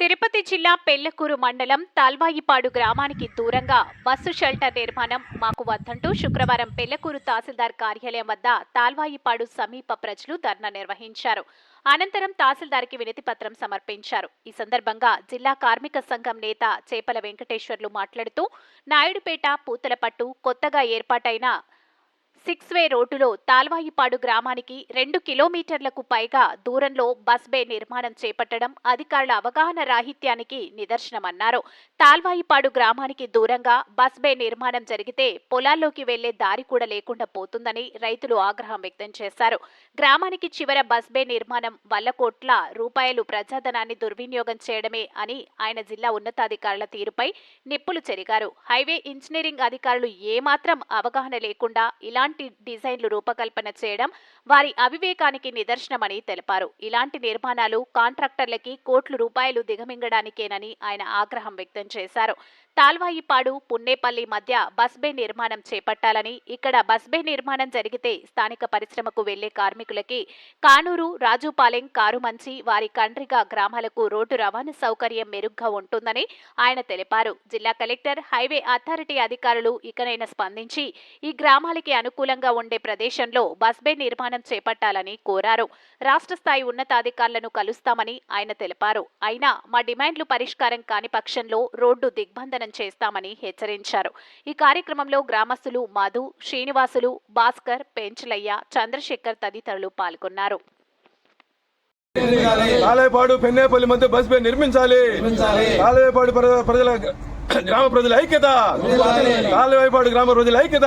తిరుపతి జిల్లా పెళ్ళకూరు మండలం తాల్వాయిపాడు గ్రామానికి దూరంగా బస్సు షెల్టర్ నిర్మాణం మాకు వద్దంటూ శుక్రవారం పెళ్ళకూరు తహసీల్దార్ కార్యాలయం వద్ద తాల్వాయిపాడు సమీప ప్రజలు ధర్నా నిర్వహించారు. అనంతరం తహసీల్దార్కి వినతి పత్రం సమర్పించారు. ఈ సందర్భంగా జిల్లా కార్మిక సంఘం నేత చేపల వెంకటేశ్వర్లు మాట్లాడుతూ నాయుడుపేట పూతలపట్టు కొత్తగా ఏర్పాటైన సిక్స్ వే రోడ్డులో తాల్వాయిపాడు గ్రామానికి రెండు కిలోమీటర్లకు పైగా దూరంలో బస్ బే నిర్మాణం చేపట్టడం అధికారుల అవగాహన రాహిత్యానికి నిదర్శనమన్నారు. తాల్వాయిపాడు గ్రామానికి దూరంగా బస్ బే నిర్మాణం జరిగితే పొలాల్లోకి వెళ్ళే దారి కూడా లేకుండా పోతుందని రైతులు ఆగ్రహం వ్యక్తం చేశారు. గ్రామానికి చివర బస్ బే నిర్మాణం వల్ల కోట్ల రూపాయలు ప్రజాధనాన్ని దుర్వినియోగం చేయడమే అని ఆయన జిల్లా ఉన్నతాధికారుల తీరుపై నిప్పులు చెరిగారు. హైవే ఇంజనీరింగ్ అధికారులు ఏమాత్రం అవగాహన లేకుండా ఇలాంటి డిజైన్లు రూపకల్పన చేయడం వారి అవివేకానికి నిదర్శనమని తెలిపారు. ఇలాంటి నిర్మాణాలు కాంట్రాక్టర్లకి కోట్లు రూపాయలు దిగమింగడానికేనని ఆయన ఆగ్రహం వ్యక్తం చేశారు. తాల్వాయిపాడు పున్నేపల్లి మధ్య బస్ బే నిర్మాణం చేపట్టాలని ఇక్కడ బస్ బే నిర్మాణం జరిగితే స్థానిక పరిశ్రమకు వెళ్ళే కార్మికులకి కానూరు రాజుపాలెం కారుమంచి వారి కండ్రిగా గ్రామాలకు రోడ్డు రవాణా సౌకర్యం మెరుగ్గా ఉంటుందని ఆయన తెలిపారు. జిల్లా కలెక్టర్ హైవే అథారిటీ అధికారులు ఇకనైనా స్పందించి ఈ గ్రామాలకి అనుకూల అనుకూలంగా ఉండే ప్రదేశంలో బస్ బే నిర్మాణం చేపట్టాలని కోరారు. రాష్ట్ర స్థాయి ఉన్నతాధికారులను కలుస్తామని ఆయన తెలిపారు. అయినా మా డిమాండ్లు పరిష్కారం కాని పక్షంలో రోడ్డు దిగ్బంధనం చేస్తామని హెచ్చరించారు. ఈ కార్యక్రమంలో గ్రామస్తులు మధు శ్రీనివాసులు భాస్కర్ పెంచులయ్య చంద్రశేఖర్ తదితరులు పాల్గొన్నారు. కాలేపాడు పెన్నేపల్లి మధ్య బస్ బే నిర్మించాలి. కాలేపాడు ప్ర- ప్రజల గ్రామ ప్రజల ఐక్యత. కాలువైపాడు గ్రామ ప్రజల ఐక్యత.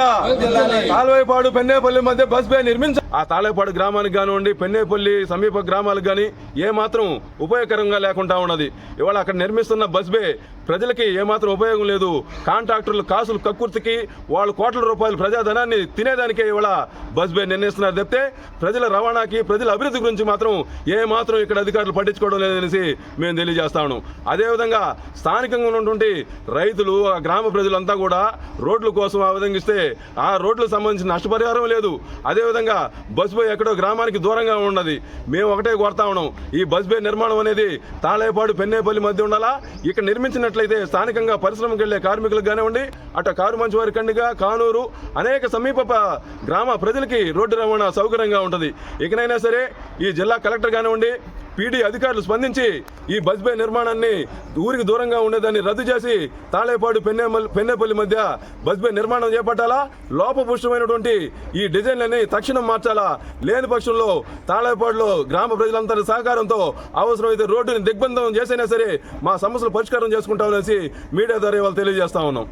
కాలువైపాడు పెన్నేపల్లి మధ్య బస్ బే నిర్మించాలి ఆ తాళేపాడు గ్రామానికి కానివ్వండి పెన్నేపల్లి సమీప గ్రామాలకు కానీ ఏ మాత్రం ఉపయోగకరంగా లేకుండా ఉన్నది. ఇవాళ అక్కడ నిర్మిస్తున్న బస్ బే ప్రజలకి ఏమాత్రం ఉపయోగం లేదు. కాంట్రాక్టర్లు కాసులు కక్కుర్తికి వాళ్ళు కోట్ల రూపాయలు ప్రజాధనాన్ని తినేదానికే ఇవాళ బస్ బే నిర్ణయిస్తున్నారు. చెప్తే ప్రజల రవాణాకి ప్రజల అభివృద్ధి గురించి మాత్రం ఏమాత్రం ఇక్కడ అధికారులు పట్టించుకోవడం లేదనేసి మేము తెలియజేస్తాను అదేవిధంగా స్థానికంగా ఉన్నటువంటి రైతులు ఆ గ్రామ ప్రజలంతా కూడా రోడ్ల కోసం ఆ విధంగా ఇస్తే ఆ రోడ్లకు సంబంధించిన నష్టపరిహారం లేదు. అదేవిధంగా బస్ బే ఎక్కడో గ్రామానికి దూరంగా ఉన్నది. మేము ఒకటే కోరుతా ఉన్నాం. ఈ బస్ బే నిర్మాణం అనేది తాళేపాడు పెన్నేపల్లి మధ్య ఉండాలా? ఇక్కడ నిర్మించినట్లయితే స్థానికంగా పరిశ్రమకు వెళ్ళే కార్మికులకు కానివ్వండి అటు కారు మంచివారి కండిగా కానూరు అనేక సమీప గ్రామ ప్రజలకి రోడ్డు రవాణా సౌకర్యంగా ఉంటుంది. ఇకనైనా సరే ఈ జిల్లా కలెక్టర్ కానివ్వండి పీడీ అధికారులు స్పందించి ఈ బస్ బే నిర్మాణాన్ని ఊరికి దూరంగా ఉండేదాన్ని రద్దు చేసి తాళేపాడు పెన్నేమల్ పెన్నేపల్లి మధ్య బస్ బే నిర్మాణం చేపట్టాలా? లోపపుష్టమైనటువంటి ఈ డిజైన్లని తక్షణం మార్చాలా? లేని పక్షంలో తాళేపాడులో గ్రామ ప్రజలందరి సహకారంతో అవసరమైతే రోడ్డుని దిగ్బంధం చేసైనా సరే మా సమస్యలు పరిష్కారం చేసుకుంటామనేసి మీడియా ద్వారా ఇవాళ తెలియజేస్తా ఉన్నాం.